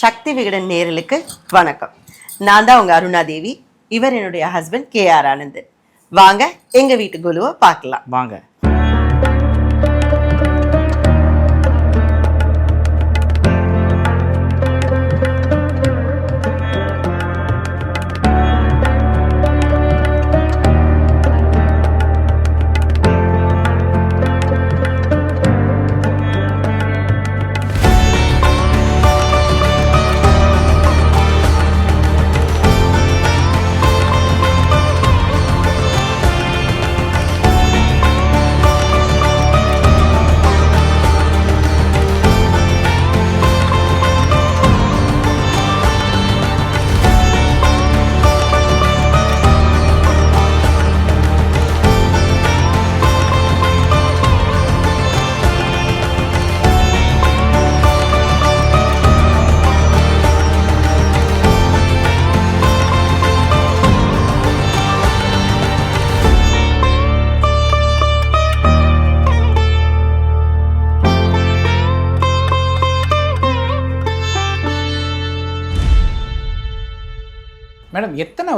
சக்தி விகடன் நேரலுக்கு வணக்கம். நான் தான் உங்க அருணா தேவி. இவர் என்னுடைய ஹஸ்பண்ட் கே ஆர் ஆனந்த் வாங்க எங்க வீட்டு குழுவை பார்க்கலாம். வாங்க.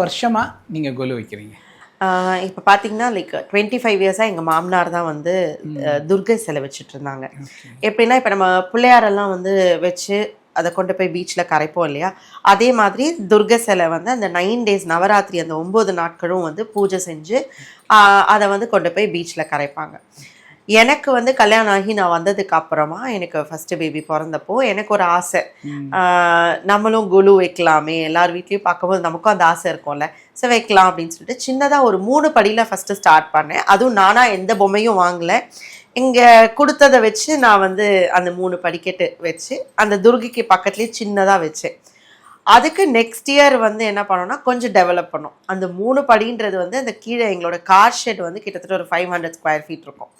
மேடம் எத்தனை வருஷமா நீங்க கொலு வைக்கிறீங்க? இப்ப பாத்தீங்கன்னா லைக் டுவெண்ட்டி ஃபைவ் இயர்ஸா எங்க மாமனார் தான் வந்து துர்கை சிலை வச்சுட்டு இருந்தாங்க எப்படின்னா இப்ப நம்ம பிள்ளையாரெல்லாம் வந்து வச்சு அதை கொண்டு போய் பீச்சில் கரைப்போம் இல்லையா? அதே மாதிரி துர்கை சிலை வந்து அந்த நைன் டேஸ் நவராத்திரி அந்த ஒம்பது நாட்களும் வந்து பூஜை செஞ்சு அதை வந்து கொண்டு போய் பீச்சில் கரைப்பாங்க. எனக்கு வந்து கல்யாணம் ஆகி நான் வந்ததுக்கு அப்புறமா எனக்கு ஃபர்ஸ்ட் பேபி பிறந்தப்போ எனக்கு ஒரு ஆசை. நம்மளும் குலு வைக்கலாமே எல்லார் வீட்லேயும் பார்க்கும்போது நமக்கும் அந்த ஆசை இருக்கும்ல. ஸோ வைக்கலாம் அப்படின்னு சொல்லிட்டு சின்னதாக ஒரு மூணு படியில் ஃபஸ்ட்டு ஸ்டார்ட் பண்ணேன். அதுவும் நானாக எந்த பொம்மையும் வாங்கலை. இங்கே கொடுத்ததை வச்சு நான் வந்து அந்த மூணு படிக்கட்டு வச்சு அந்த துர்கைக்கு பக்கத்துலேயே சின்னதாக வச்சேன். அதுக்கு நெக்ஸ்ட் இயர் வந்து என்ன பண்ணோம்னா கொஞ்சம் டெவலப் பண்ணோம். அந்த மூணு படின்றது வந்து அந்த கீழே எங்களோட கார் ஷெட் வந்து கிட்டத்தட்ட ஒரு ஃபைவ் ஹண்ட்ரட் ஸ்கொயர் ஃபீட் இருக்கும்.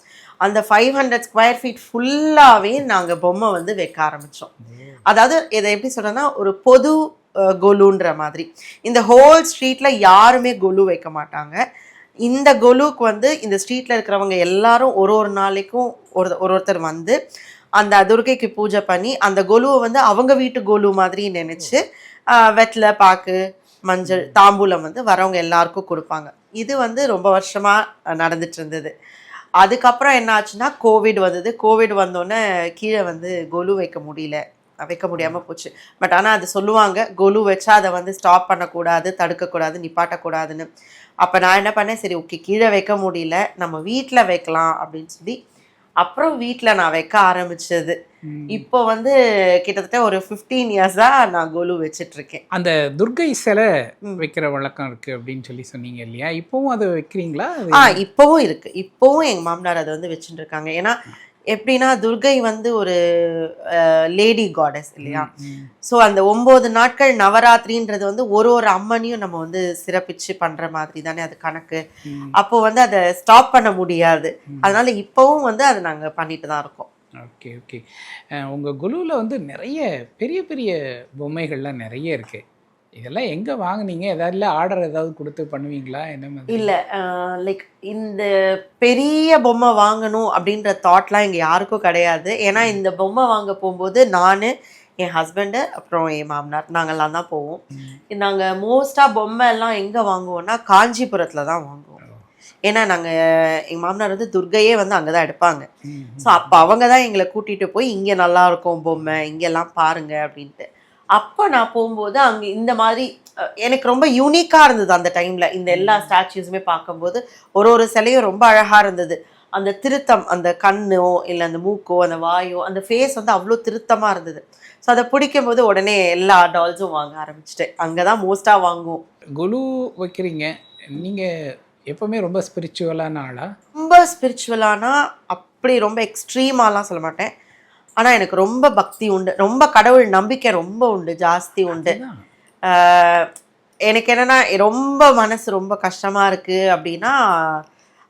அந்த ஃபைவ் ஹண்ட்ரட் ஸ்கொயர் ஃபீட் ஃபுல்லாகவே நாங்கள் பொம்மை வந்து வைக்க ஆரம்பித்தோம் அதாவது இதை எப்படி சொல்றேன்னா ஒரு பொது கொலுன்ற மாதிரி. இந்த ஹோல் ஸ்ட்ரீட்டில் யாருமே கொலு வைக்க மாட்டாங்க. இந்த கொலுக்கு வந்து இந்த ஸ்ட்ரீட்டில் இருக்கிறவங்க எல்லாரும் ஒரு ஒரு நாளைக்கும் ஒரு ஒரு ஒருத்தர் வந்து அந்த துர்கைக்கு பூஜை பண்ணி அந்த கொலுவை வந்து அவங்க வீட்டு கொலு மாதிரி நினச்சி வெத்தலை பாக்கு மஞ்சள் தாம்பூலம் வந்து வரவங்க எல்லாருக்கும் கொடுப்பாங்க. இது வந்து ரொம்ப வருஷமா அஹ், நடந்துட்டு இருந்தது அதுக்கப்புறம் என்ன ஆச்சுன்னா கோவிட் வந்தது. கோவிட் வந்தோடனே கீழே வந்து கொலு வைக்க முடியல. வைக்க முடியாம போச்சு. பட் ஆனா அது சொல்லுவாங்க கொலு வச்சா அதை வந்து ஸ்டாப் பண்ணக்கூடாது தடுக்கக்கூடாது நிப்பாட்டக்கூடாதுன்னு. அப்ப நான் என்ன பண்ணேன் சரி ஓகே கீழே வைக்க முடியல. நம்ம வீட்ல வைக்கலாம் அப்படின்னு சொல்லி அப்புறம் வீட்ல நான் வைக்க ஆரம்பிச்சது. இப்போ வந்து கிட்டத்தட்ட ஒரு 15 இயர்ஸா நான் கொலு வச்சிட்டு இருக்கேன் அந்த துர்கை சிலை வைக்கிற வழக்கம் இருக்கு அப்படின்னு சொல்லி சொன்னீங்க இல்லையா? இப்பவும் அதை வைக்கிறீங்களா? ஆ இப்போவும் இருக்கு. இப்போவும் எங்க மாமனார் அதை வந்து வச்சுட்டு இருக்காங்க ஏன்னா எப்படின்னா துர்கை வந்து ஒரு லேடி காடஸ் இல்லையா. ஸோ அந்த ஒன்பது நாட்கள் நவராத்திரின்றது வந்து ஒரு ஒரு அம்மனையும் நம்ம வந்து சிறப்பிச்சு பண்ற மாதிரி தானே அது கணக்கு. அப்போ வந்து அதை ஸ்டாப் பண்ண முடியாது. அதனால இப்போவும் வந்து அதை நாங்க பண்ணிட்டு தான் இருக்கோம். Okay okay. அஹ், உங்க குலுவில் வந்து நிறைய பெரிய பெரிய பொம்மைகள்லாம் நிறைய இருக்கு. இதெல்லாம் எங்க வாங்குனீங்க? ஏதாவது ஆர்டர் ஏதாவது கொடுத்து பண்ணுவீங்களா? என்ன மாதிரி? இல்ல லைக் இந்த பெரிய பொம்மை வாங்கணும் அப்படின்ற தாட்லாம் இங்க யாருக்கும் கிடையாது. ஏன்னா இந்த பொம்மை வாங்க போகும்போது நான் என் ஹஸ்பண்டு அப்புறம் என் மாமனார் நாங்கெல்லாம் தான் போவோம். நாங்க மோஸ்டா பொம்மை எல்லாம் எங்க வாங்குவோம்னா காஞ்சிபுரத்துல தான் வாங்குவோம். ஏன்னா நாங்க எங்க மாமனார் வந்து துர்கையே வந்து அங்கதான் எடுப்பாங்க. ம். ஸோ அப்போ அவங்க தான் எங்களை கூட்டிட்டு போய் இங்க நல்லா இருக்கும் பொம்மை இங்கெல்லாம் பாருங்க அப்படின்ட்டு. அப்போ நான் போகும்போது அங்க இந்த மாதிரி எனக்கு ரொம்ப யூனிக்கா இருந்தது அந்த டைம்ல இந்த எல்லா ஸ்டாச்சுஸுமே பார்க்கும்போது ஒரு ஒரு சிலையும் ரொம்ப அழகா இருந்தது. அந்த திருத்தம் அந்த கண்ணோ இல்லை அந்த மூக்கோ அந்த வாயோ அந்த ஃபேஸ் வந்து அவ்வளோ திருத்தமா இருந்தது. ஸோ அதை பிடிக்கும் போது உடனே எல்லா டால்ஸும் வாங்க ஆரம்பிச்சிட்டேன். அங்கே தான் மோஸ்ட்டாக வாங்குவோம். குலு வைக்கிறீங்க. நீங்க எப்பவுமே ரொம்ப ஸ்பிரிச்சுவலான ஆளா? ரொம்ப ஸ்பிரிச்சுவலானா அப்படி ரொம்ப எக்ஸ்ட்ரீமாலாம் சொல்ல மாட்டேன். ஆனா எனக்கு ரொம்ப பக்தி உண்டு. ரொம்ப கடவுள் நம்பிக்கை ரொம்ப உண்டு ஜாஸ்தி உண்டு. எனக்கு என்னன்னா ரொம்ப மனசு ரொம்ப கஷ்டமா இருக்கு அப்படின்னா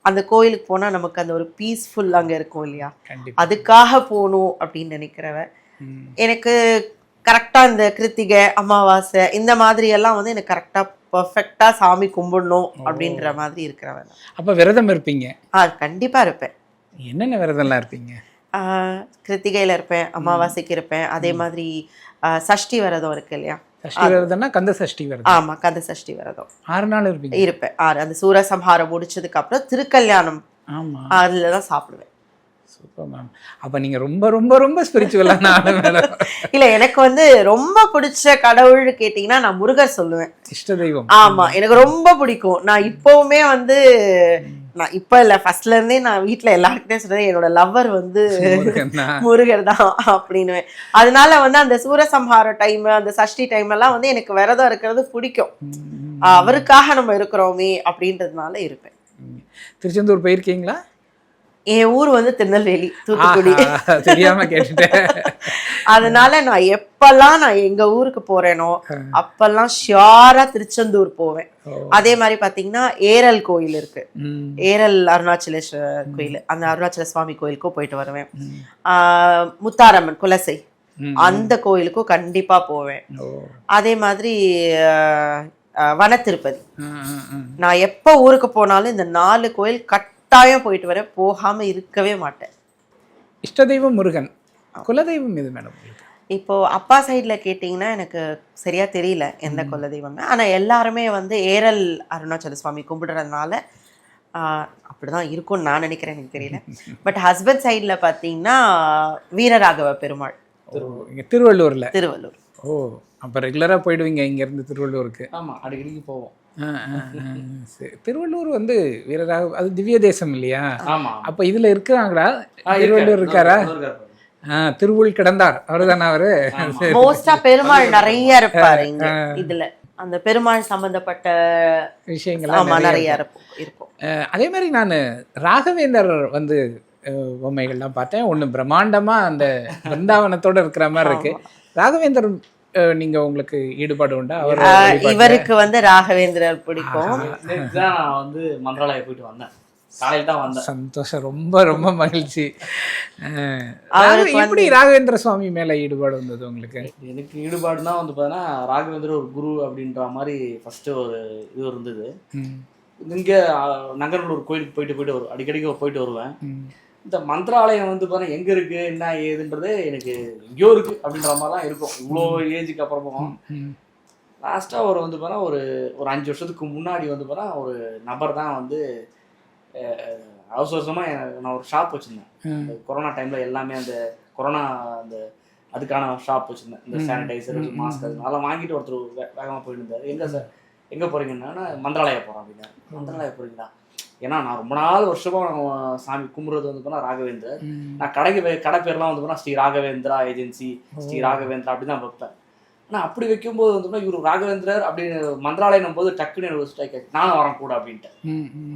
அந்த கோயிலுக்கு போனா நமக்கு அந்த ஒரு பீஸ்ஃபுல் அங்க இருக்கும் இல்லையா? அதுக்காக போகணும் அப்படின்னு நினைக்கிறவ. எனக்கு கரெக்டா இந்த கிருத்திகை அமாவாசை இந்த மாதிரி எல்லாம் வந்து எனக்கு கரெக்டா பர்ஃபெக்டா சாமி கும்பிடணும் அப்படின்ற மாதிரி இருக்கிறவன் அப்ப விரதம் இருப்பீங்க? ஆ கண்டிப்பா இருப்பேன். என்னென்ன விரதம்லாம் இருப்பீங்க? கிருத்திகையில இருப்பேன் அமாவாசைக்கு இருப்பேன். அதே மாதிரி சஷ்டி விரதம் இருக்கு இல்லையா? சஷ்டி விரதம்னா கந்த சஷ்டி விரதம். ஆமா கந்த சஷ்டி விரதம். ஆறு நாள் இருப்பீங்க? இருப்பேன். ஆறு அந்த சூரசம்ஹாரம் முடிச்சதுக்கு அப்புறம் திருக்கல்யாணம் ஆமா. அதுல தான் சாப்பிடுவேன். Super ma'am. அப்ப நீங்க ரொம்ப ரொம்ப ரொம்ப ஸ்பிரிச்சுவலான ஆளு மேடம். இல்ல எனக்கு வந்து ரொம்ப பிடிச்ச கடவுள் கேட்டிங்கன்னா நான் முருகர் சொல்லுவேன். இஷ்ட தெய்வம். ஆமா எனக்கு ரொம்ப பிடிக்கும். நான் இப்பவுமே வந்து நான் இப்ப இல்ல ஃபர்ஸ்ட்ல இருந்தே நான் வீட்ல எல்லாருக்கிட்டே சொல்றேன் என்னோட லவ்வர் வந்து. முருகர் தான் அப்படின்னு அதனால வந்து அந்த சூரசம்ஹார டைம் அந்த சஷ்டி டைம் எல்லாம் வந்து எனக்கு விரதம் இருக்கிறது பிடிக்கும். அவருக்காக நம்ம இருக்கிறோமே அப்படின்றதுனால இருப்பேன். திருச்செந்தூர் போயிருக்கீங்களா என் ஊர் வந்து திருநெல்வேலி தூத்துக்குடி தெரியாம கேட்டுட்டேன் அதனால நான் எப்பெல்லாம் நான் எங்க ஊருக்கு போறேனோ அப்பெல்லாம் ஷியாரா திருச்செந்தூர் போவேன். அதே மாதிரி பாத்தீங்கன்னா ஏரல் கோயில் இருக்கு. ஏரல் அருணாச்சலேஸ்வரர் கோயில் அந்த அருணாச்சல சுவாமி கோயிலுக்கும் போயிட்டு வருவேன். ஆஹ் முத்தாரம்மன் குலசை. அந்த கோயிலுக்கும் கண்டிப்பா போவேன். அதே மாதிரி ஆஹ், ஆஹ், வன திருப்பதி ம், ம், ம். நான் எப்போ ஊருக்கு போனாலும் இந்த நாலு கோயில் கட்டாயம் போயிட்டு வரேன் போகாம இருக்கவே மாட்டேன். இஷ்ட தெய்வம் முருகன் குலதெய்வம் எது மேடம் உங்களுக்கு? இப்போ அப்பா சைடில் கேட்டிங்கன்னா எனக்கு சரியா தெரியல எந்த குல தெய்வம்னு ஆனா எல்லாருமே வந்து ஏரல் அருணாச்சல சுவாமி கும்பிடுறதுனால ஆஹ், அப்படிதான் இருக்கும்னு நான் நினைக்கிறேன் எனக்கு தெரியல. பட் ஹஸ்பண்ட் சைடில் பார்த்தீங்கன்னா வீரராகவ பெருமாள். இங்க திருவள்ளூர்ல? திருவள்ளூர். ஓ அப்ப ரெகுலரா போயிடுவீங்க இங்க இருந்து திருவள்ளூருக்கு. ஆமா அடிக்கடிக்கு போவோம். திருவள்ளூர் வந்து வீரராக அது திவ்ய தேசம் இல்லையா? ஆமா அப்ப இதுல இருக்கிறாங்களா? திருவள்ளூர் இருக்காரா? திருவுள் கிடந்தார். அவருதானே அவரு. மோஸ்டா பெருமாள் நிறைய இருப்பாரு இதுல. அந்த பெருமாள் சம்பந்தப்பட்ட விஷயங்கள்லாம் ஆமா நிறைய இருக்கும். அதே மாதிரி நான் ராகவேந்தர் வந்து பொம்மைகள்லாம் பார்த்தேன். ஒன்று பிரம்மாண்டமா அந்த பிருந்தாவனத்தோட இருக்கிற மாதிரி இருக்கு. ராகவேந்தர் நீங்க உங்களுக்கு ஈடுபாடு உண்டா? அவர்? இவருக்கு வந்து ராகவேந்திரர் பிடிக்கும். நான் வந்து மந்திராலயம் போயிட்டு வந்தேன். காலையில தான் வந்தேன். சந்தோஷம். ரொம்ப ரொம்ப மகிழ்ச்சி. எப்படி ராகவேந்திர சுவாமி மேல ஈடுபாடு வந்தது உங்களுக்கு? எனக்கு ஈடுபாடுனா வந்து பார்த்தீங்கன்னா ராகவேந்திர ஒரு குரு அப்படின்ற மாதிரி ஃபர்ஸ்ட் ஒரு இது இருந்தது. இங்க அஹ், நங்கநல்லூர் கோயிலுக்கு போயிட்டு போயிட்டு வரும் அடிக்கடிக்கு போயிட்டு வருவேன். இந்த மந்திராலயம் வந்து பார்த்தீங்கன்னா எங்க இருக்கு என்ன ஏதுன்றது எனக்கு எங்கேயோ இருக்கு அப்படின்ற மாதிரி தான் இருக்கும் இவ்வளோ ஏஜுக்கு அப்புறமும் லாஸ்ட்டாக ஒரு வந்து பார்த்தா ஒரு ஒரு அஞ்சு வருஷத்துக்கு முன்னாடி வந்து பார்த்தா ஒரு நபர் தான் வந்து அவசரமாக நான் ஒரு ஷாப் வச்சுருந்தேன். கொரோனா டைமில் எல்லாமே அந்த கொரோனா அந்த அதுக்கான ஷாப் வச்சுருந்தேன். இந்த. சானிடைசர் மாஸ்க் அது அதெல்லாம் வாங்கிட்டு ஒருத்தர் வேகமாக போயிட்டு இருந்தார். எங்கே சார் எங்கே போகிறீங்கன்னா மந்திராலயம் போகிறோம் அப்படின்னா. மந்திராலயம் போகிறீங்களா ஏன்னா நான் ரொம்ப நாள் வருஷமா நான் சாமி கும்பிட்றது வந்து பார்த்தா ராகவேந்தர். ம். நான் கடைக்கு கடை பேர்லாம் வந்து பார்த்தா ஸ்ரீ ராகவேந்திரா ஏஜென்சி ஸ்ரீ ராகவேந்திரா அப்படி தான் வைப்பேன். ஆனால் அப்படி வைக்கும்போது வந்து இவர் ராகவேந்திரர் அப்படின்னு மந்திராலயம் போது டக்குன்னு எனக்கு ஸ்ட்ரைக் நானும் வரேன் கூட அப்படின்ட்டு.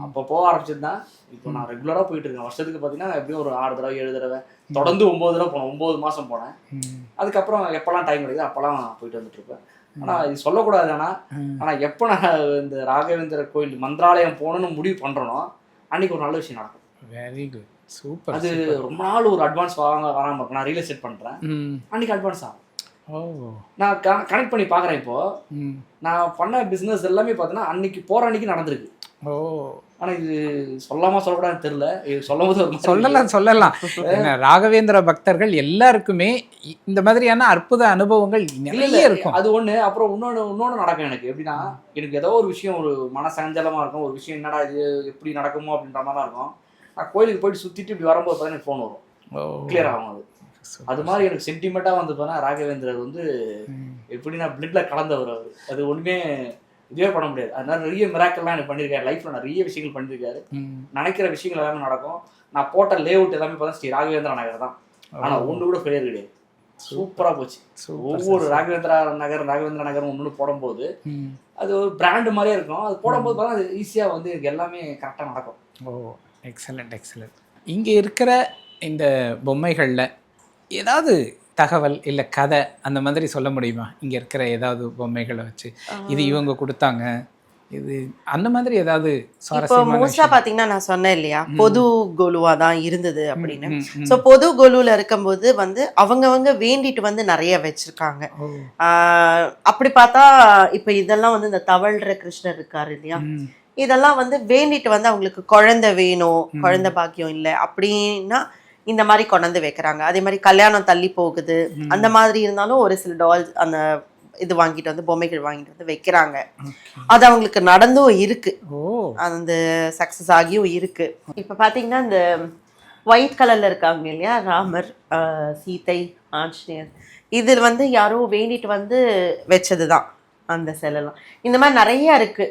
அப்போ போக ஆரம்பிச்சிருந்தேன் இப்போ நான் ரெகுலராக போயிட்டு இருக்கேன். வருஷத்துக்கு பார்த்தீங்கன்னா எப்படியும் ஒரு ஆறு தடவை ஏழு தடவை. தொடர்ந்து ஒம்பது தடவை போனேன். ஒம்பது மாதம் போனேன். அதுக்கப்புறம் எப்போல்லாம் டைம் கிடைக்குதோ அப்போல்லாம் போயிட்டு வந்துட்டு இருப்பேன். ஆனால் இது சொல்லக்கூடாது. ஆனால். ஆனால் எப்போ நான் இந்த ராகவேந்திர கோயில் மந்திராலயம் போகணும்னு முடிவு பண்ணுறனோ அன்னைக்கு ஒரு நல்ல விஷயம் நடக்கும். வெரி குட் சூப்பர் அது ரொம்ப நாள் ஒரு அட்வான்ஸ் வாங்க வராமல் இருக்கும். நான் ரியல் எஸ்டேட் பண்ணுறேன் ம். அன்னைக்கு அட்வான்ஸ் ஆகும். நான் கனெக்ட் பண்ணி பார்க்குறேன் இப்போ. நான் பண்ண பிஸ்னஸ் எல்லாமே பார்த்தீங்கன்னா அன்னைக்கு போகிற அன்னைக்கு நடந்திருக்கு. ஓ. ஆனால் இது சொல்லாமா சொல்லக்கூடாதுன்னு தெரியல. இது சொல்லும் சொல்லலாம் சொல்லலாம். ராகவேந்திர பக்தர்கள் எல்லாருக்குமே இந்த மாதிரியான அற்புத அனுபவங்கள் நிறைய இருக்கும். அது ஒண்ணு. அப்புறம் இன்னொன்னு இன்னொன்னு நடக்கும் எனக்கு. எப்படின்னா எனக்கு ஏதோ ஒரு விஷயம் ஒரு மனசஞ்சலமா இருக்கும். ஒரு விஷயம் என்னடா இது எப்படி நடக்குமோ அப்படின்ற மாதிரி இருக்கும். நான் கோயிலுக்கு போயிட்டு சுத்திட்டு இப்படி வரும்போது பார்த்தா எனக்கு ஃபோன் வரும். கிளியர் ஆகும் அது. அது மாதிரி எனக்கு சென்டிமெண்டா வந்து பார்த்தா ராகவேந்திரர் வந்து எப்படின்னா பிளட்ல கலந்தவர் அது ஒண்ணுமே இதுவே பண்ண முடியாது. அதனால நிறைய மிராக்கள்லாம் எனக்கு பண்ணியிருக்காரு. லைஃப்ல நிறைய விஷயங்கள் பண்ணியிருக்காரு. நினைக்கிற விஷயங்கள் எல்லாமே நடக்கும். நான் போட்ட லே அவுட் எல்லாமே பார்த்தா ஸ்ரீ ராகவேந்திர நகர் தான். ஆனா ஒண்ணு கூட ஃபெயிலியர் கிடையாது. சூப்பரா. போச்சு. ஒவ்வொரு ராகவேந்திரா நகர் ராகவேந்திர நகர் ஒன்று போடும்போது. அது ஒரு பிராண்டு மாதிரியே இருக்கும். அது போடும்போது பார்த்தா அது ஈஸியாக வந்து எனக்கு எல்லாமே கரெக்டாக நடக்கும். ஓ எக்ஸலண்ட் எக்ஸலண்ட் இங்கே இருக்கிற இந்த பொம்மைகளில் ஏதாவது தகவல் இல்லை கதை அந்த மாதிரி சொல்ல முடியுமா? இங்கே இருக்கிற ஏதாவது பொம்மைகளை வச்சு. இது இவங்க கொடுத்தாங்க. இது அந்த மாதிரி ஏதாவது இப்போ மோஸ்டா? பாத்தீங்கன்னா நான் சொன்னேன் இல்லையா? பொது கொலுவா தான் இருந்தது அப்படின்னு. சோ பொது கொலுல இருக்கும்போது வந்து அவங்கவங்க வேண்டிட்டு வந்து நிறைய வச்சிருக்காங்க. அப்படி பார்த்தா இப்ப இதெல்லாம் வந்து இந்த தவழ்ற கிருஷ்ணர் இருக்காரு இல்லையா? இதெல்லாம் வந்து வேண்டிட்டு வந்து அவங்களுக்கு குழந்தை வேணும் குழந்தை பாக்கியம் இல்லை அப்படின்னா இந்த மாதிரி கொண்டு வந்து வைக்கிறாங்க. அதே மாதிரி கல்யாணம் தள்ளி போகுது. அந்த மாதிரி இருந்தாலும் ஒரு சில டால்ஸ் அந்த இது வாங்கிட்டு வந்து பொம்மைகள் வாங்கிட்டு வந்து வைக்கிறாங்க. அது அவங்களுக்கு நடந்தும் இருக்கு. அந்த சக்ஸஸ் ஆகியும் இருக்கு. இப்போ பார்த்தீங்கன்னா இந்த ஒயிட் கலர்ல இருக்காங்க இல்லையா? ராமர் சீதை ஆஞ்சநேயர். இது வந்து யாரோ வேண்டிட்டு வந்து வச்சது தான் அந்த செலெல்லாம் இந்த மாதிரி நிறைய இருக்கு.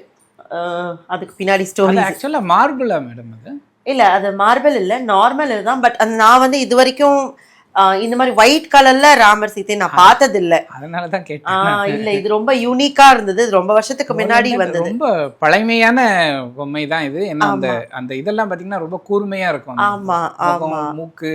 அதுக்கு பின்னாடி ஸ்டோரி ஆக்சுவலா மார்பிளா மேடம் அது? இல்ல அது மார்பிள் இல்ல நார்மல் இதுதான். பட் அந்த நான் வந்து இது வரைக்கும் இந்த மாதிரி ஒயிட் கலர்ல ராமர் சீதை நான் பார்த்தது இல்ல அதனால தான் கேட்டேன் இல்ல இது ரொம்ப யூனிக்கா இருந்தது. இது ரொம்ப வருஷத்துக்கு முன்னாடி வந்தது. ரொம்ப பழமையான பொம்மை தான் இது. ஏன்னா அந்த அந்த இதெல்லாம் பாத்தீங்கன்னா ரொம்ப கூர்மையா இருக்கும். ஆமா ஆமா. மூக்கு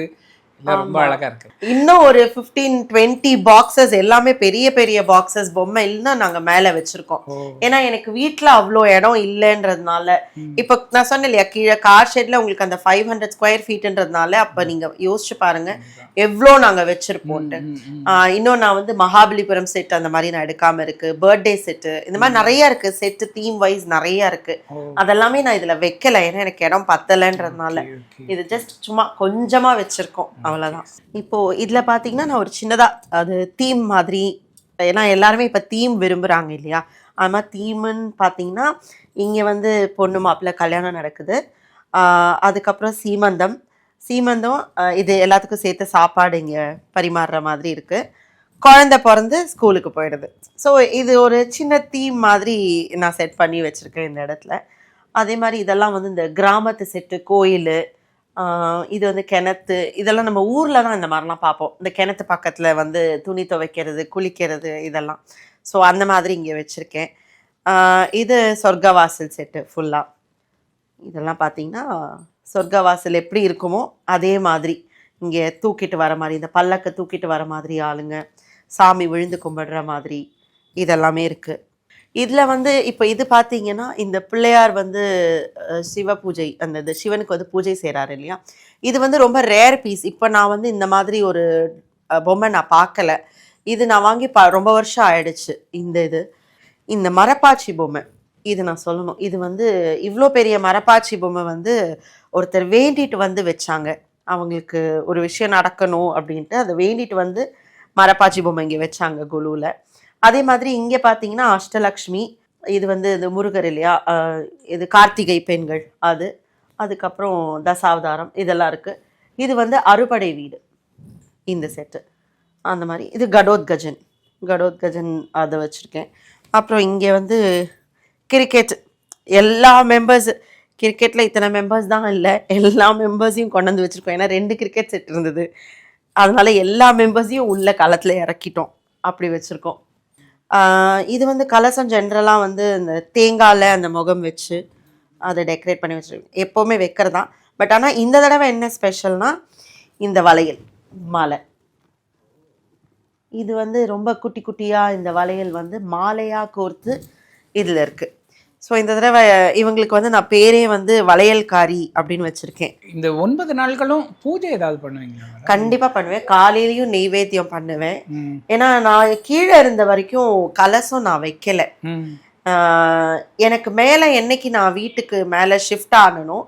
ரொம்ப அழகா இருக்கு. இன்னும் ஒரு 15 டுவெண்ட்டி பாக்ஸஸ் எல்லாமே பெரிய பெரிய பாக்ஸஸ் பொம்மை இல்லைன்னா நாங்க மேல வச்சிருக்கோம். ஏன்னா எனக்கு வீட்ல அவ்வளோ இடம் இல்லைன்றதுனால இப்போ நான் சொன்னேன் இல்லையா கீழே கார் ஷெட்ல உங்களுக்கு அந்த ஃபைவ் ஹண்ட்ரட் ஸ்கொயர் ஃபீட்ன்றதுனால அப்ப நீங்க யோசிச்சு பாருங்க எவ்வளோ நாங்க வச்சிருப்போம்ட்டு இன்னும் நான் வந்து மகாபலிபுரம் செட் அந்த மாதிரி நான் எடுக்காம இருக்கு. பர்த்டே செட்டு இந்த மாதிரி நிறைய இருக்கு. செட்டு தீம் வைஸ் நிறைய இருக்கு. அதெல்லாமே நான் இதுல வைக்கல. ஏன்னா எனக்கு இடம் பத்தலைன்றதுனால. இது ஜஸ்ட் சும்மா கொஞ்சமா வச்சிருக்கோம். அவ்வளோதான் இப்போ இதில் பார்த்தீங்கன்னா நான் ஒரு சின்னதாக அது தீம் மாதிரி ஏன்னா எல்லாருமே இப்போ தீம் விரும்புகிறாங்க இல்லையா? அது மாதிரி தீம்னு பார்த்தீங்கன்னா இங்கே வந்து பொண்ணு மாப்பிள்ளை கல்யாணம் நடக்குது. அதுக்கப்புறம் சீமந்தம். சீமந்தம் இது எல்லாத்துக்கும் சேர்த்து சாப்பாடு இங்கே பரிமாறுற மாதிரி இருக்குது குழந்தை பிறந்து ஸ்கூலுக்கு போயிடுது. ஸோ இது ஒரு சின்ன தீம் மாதிரி நான் செட் பண்ணி வச்சிருக்கேன் இந்த இடத்துல. அதே மாதிரி இதெல்லாம் வந்து இந்த கிராமத்து செட்டு கோயில் இது வந்து கிணத்து இதெல்லாம் நம்ம ஊரில் தான் இந்த மாதிரிலாம் பார்ப்போம். இந்த கிணத்து பக்கத்தில் வந்து துணி துவைக்கிறது குளிக்கிறது இதெல்லாம். ஸோ அந்த மாதிரி இங்கே வச்சுருக்கேன். இது சொர்க்கவாசல் செட்டு ஃபுல்லாக இதெல்லாம் பார்த்தீங்கன்னா சொர்க்கவாசல் எப்படி இருக்குமோ அதே மாதிரி. இங்கே தூக்கிட்டு வர மாதிரி இந்த பல்லக்கை தூக்கிட்டு வர மாதிரி ஆளுங்க சாமி விழுந்து கும்பிடுற மாதிரி இதெல்லாமே இருக்குது இதில் வந்து இப்போ இது பார்த்தீங்கன்னா இந்த பிள்ளையார் வந்து சிவ பூஜை அந்த இது சிவனுக்கு வந்து பூஜை செய்கிறாரு இல்லையா? இது வந்து ரொம்ப ரேர் பீஸ் இப்போ நான் வந்து இந்த மாதிரி ஒரு பொம்மை நான் பார்க்கல இது நான் வாங்கி பா ரொம்ப வருஷம் ஆயிடுச்சு இந்த இது. இந்த மரப்பாச்சி பொம்மை இது நான் சொல்லணும். இது வந்து இவ்வளோ பெரிய மரப்பாச்சி பொம்மை வந்து ஒருத்தர் வேண்டிட்டு வந்து வச்சாங்க. அவங்களுக்கு ஒரு விஷயம் நடக்கணும் அப்படின்ட்டு அதை வேண்டிட்டு வந்து மரப்பாச்சி பொம்மை இங்கே வச்சாங்க குழுவில். அதே மாதிரி இங்கே பார்த்தீங்கன்னா அஷ்டலக்ஷ்மி இது வந்து இது முருகர் இல்லையா? இது கார்த்திகை பெண்கள் அது. அதுக்கப்புறம் தசாவதாரம் இதெல்லாம் இருக்குது இது வந்து அறுபடை வீடு இந்த செட்டு அந்த மாதிரி. இது கடோத்கஜன். கடோத்கஜன் அதை வச்சுருக்கேன். அப்புறம் இங்கே வந்து கிரிக்கெட் எல்லா மெம்பர்ஸ் கிரிக்கெட்டில் இத்தனை மெம்பர்ஸ் தான் இல்லை. எல்லா மெம்பர்ஸையும் கொண்டு வந்து வச்சுருக்கோம். ஏன்னா ரெண்டு கிரிக்கெட் செட் இருந்தது. அதனால் எல்லா மெம்பர்ஸையும் உள்ள களத்தில் இறக்கிட்டோம். அப்படி வச்சுருக்கோம். இது வந்து கலசம் ஜென்ரலாக வந்து இந்த தேங்காயில் அந்த முகம் வச்சு அதை டெக்கரேட் பண்ணி வச்சுருக்கேன் எப்போவுமே வைக்கிறது தான் பட் ஆனால் இந்த தடவை என்ன ஸ்பெஷல்னால் இந்த வளையல் மாலை. இது வந்து ரொம்ப குட்டி குட்டியாக இந்த வளையல் வந்து மாலையாக கோர்த்து இதில் இருக்குது ஸோ இந்த தடவை இவங்களுக்கு வந்து நான் பேரே வந்து வளையல்காரி அப்படின்னு வச்சுருக்கேன். இந்த ஒன்பது நாட்களும் பூஜை ஏதாவது பண்ணுவீங்களா madam? கண்டிப்பாக பண்ணுவேன். காலையிலையும் நெய்வேத்தியம் பண்ணுவேன். ஏன்னா நான் கீழே இருந்த வரைக்கும் கலசம் நான் வைக்கல. எனக்கு மேலே என்னைக்கு நான் வீட்டுக்கு மேலே ஷிஃப்ட் ஆனனோ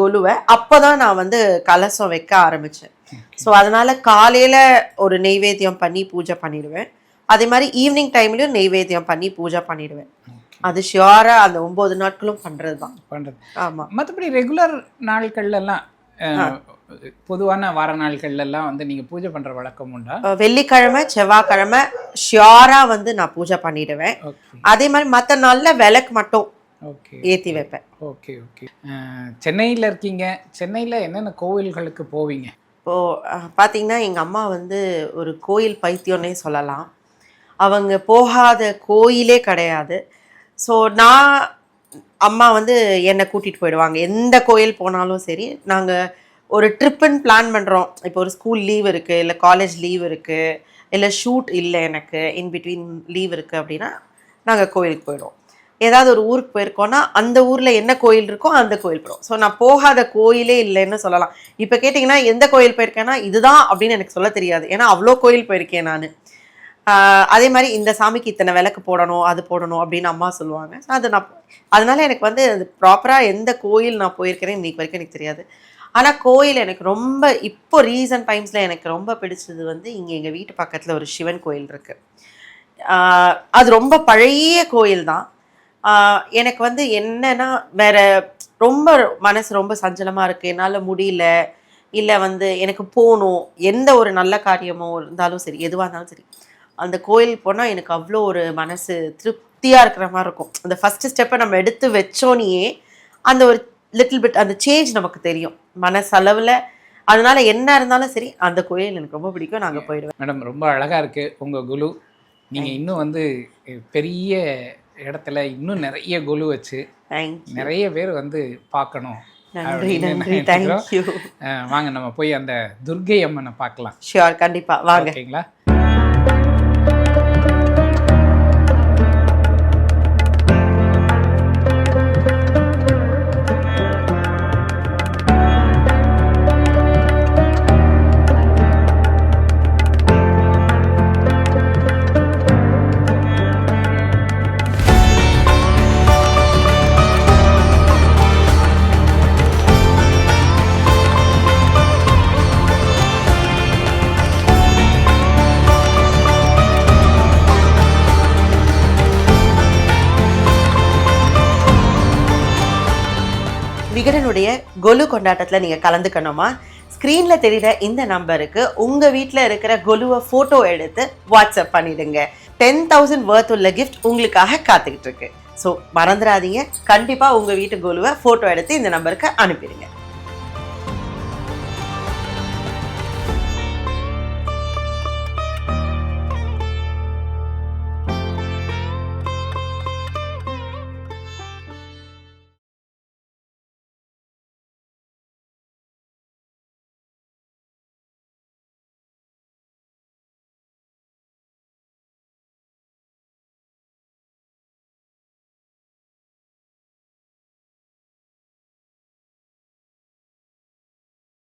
கொலுவை அப்போ தான் நான் வந்து கலசம் வைக்க ஆரம்பித்தேன் ஸோ அதனால காலையில் ஒரு நெய்வேத்தியம் பண்ணி பூஜை பண்ணிடுவேன். அதே மாதிரி ஈவினிங் டைம்லையும் நெய்வேத்தியம் பண்ணி பூஜை பண்ணிடுவேன். அது ஷியோராக அந்த ஒம்பது நாட்களும் பண்ணுறது தான் பண்றது. ஆமாம் மற்றபடி ரெகுலர் நாட்கள்ல எல்லாம் அஹ், பொதுவான வார நாட்கள்ல எல்லாம் வந்து நீங்க பூஜை பண்ற வழக்கம் உண்டா? வெள்ளிக்கிழமை செவ்வாய்க்கிழமை ஷியோராக வந்து நான் பூஜை பண்ணிடுவேன். அதே மாதிரி மற்ற நாளில் விளக்கு மட்டும் ஓகே. ஏற்றி வைப்பேன். Okay okay. சென்னையில் இருக்கீங்க. சென்னையில் என்னென்ன கோவில்களுக்கு போவீங்க? இப்போது பார்த்தீங்கன்னா எங்கள் அம்மா வந்து ஒரு கோயில் பைத்தியம்னே சொல்லலாம். அவங்க போகாத கோயிலே கிடையாது. ஸோ நான் அம்மா வந்து என்னை கூட்டிகிட்டு போயிடுவாங்க. எந்த கோயில் போனாலும் சரி நாங்கள் ஒரு ட்ரிப்புன்னு பிளான் பண்ணுறோம் இப்போ ஒரு ஸ்கூல் லீவ் இருக்குது இல்லை காலேஜ் லீவ் இருக்குது இல்லை ஷூட் இல்லை எனக்கு இன் பிட்வீன் லீவ் இருக்குது அப்படின்னா நாங்கள் கோயிலுக்கு போயிடுவோம். ஏதாவது ஒரு ஊருக்கு போயிருக்கோன்னா அந்த ஊரில் என்ன கோயில் இருக்கோ அந்த கோயில் போகிறோம் ஸோ நான் போகாத கோயிலே இல்லைன்னு சொல்லலாம். இப்போ கேட்டிங்கன்னா எந்த கோயில் போயிருக்கேன்னா இதுதான் அப்படின்னு எனக்கு சொல்ல தெரியாது. ஏன்னா அவ்வளோ கோயில் போயிருக்கேன் நான். அதே மாதிரி இந்த சாமிக்கு இத்தனை விளக்கு போடணும் அது போடணும் அப்படின்னு அம்மா சொல்லுவாங்க. அது நான் அதனால எனக்கு வந்து அது ப்ராப்பராக எந்த கோயில் நான் போயிருக்கிறேன் இன்னைக்கு வரைக்கும் எனக்கு தெரியாது. ஆனால் கோயில் எனக்கு ரொம்ப இப்போ ரீசன்ட் டைம்ஸில் எனக்கு ரொம்ப பிடிச்சது வந்து இங்கே எங்கள் வீட்டு பக்கத்தில் ஒரு சிவன் கோயில் இருக்கு. அது ரொம்ப பழைய கோயில் தான். எனக்கு வந்து என்னன்னா வேற ரொம்ப மனசு ரொம்ப சஞ்சலமாக இருக்கு. என்னால் முடியல. இல்லை வந்து எனக்கு போகணும். எந்த ஒரு நல்ல காரியமோ இருந்தாலும் சரி எதுவாக இருந்தாலும் சரி. அந்த கோயில் போனால் எனக்கு அவ்வளோ ஒரு மனசு திருப்தியாக இருக்கிற மாதிரி இருக்கும். அந்த ஃபஸ்ட்டு ஸ்டெப்பை நம்ம எடுத்து வச்சோனையே அந்த ஒரு லிட்டில் பிட் அந்த சேஞ்ச் நமக்கு தெரியும். மனசளவில். அதனால என்ன இருந்தாலும் சரி அந்த கோயில் எனக்கு ரொம்ப பிடிக்கும். நாங்கள் போயிடுவேன். மேடம் ரொம்ப அழகாக இருக்குது உங்கள் குழு நீங்கள் இன்னும் வந்து பெரிய இடத்துல இன்னும் நிறைய குழு வச்சு நிறைய பேர் வந்து பார்க்கணும். வாங்க நம்ம போய் அந்த துர்க்கை அம்மனை பார்க்கலாம். ஷியோர் கண்டிப்பாக வாங்க. ஓகேங்களா? விகடனுடைய கொலு கொண்டாட்டத்தில் நீங்கள் கலந்துக்கணுமா? ஸ்க்ரீனில் தெரிகிற இந்த நம்பருக்கு உங்கள் வீட்டில் இருக்கிற கொலுவை ஃபோட்டோ எடுத்து வாட்ஸ்அப் பண்ணிடுங்க. டென் தௌசண்ட் வேர்த் உள்ள கிஃப்ட் உங்களுக்காக காத்துக்கிட்டு இருக்கு. ஸோ மறந்துடாதீங்க கண்டிப்பாக உங்கள் வீட்டு கொலுவை ஃபோட்டோ எடுத்து இந்த நம்பருக்கு அனுப்பிடுங்க.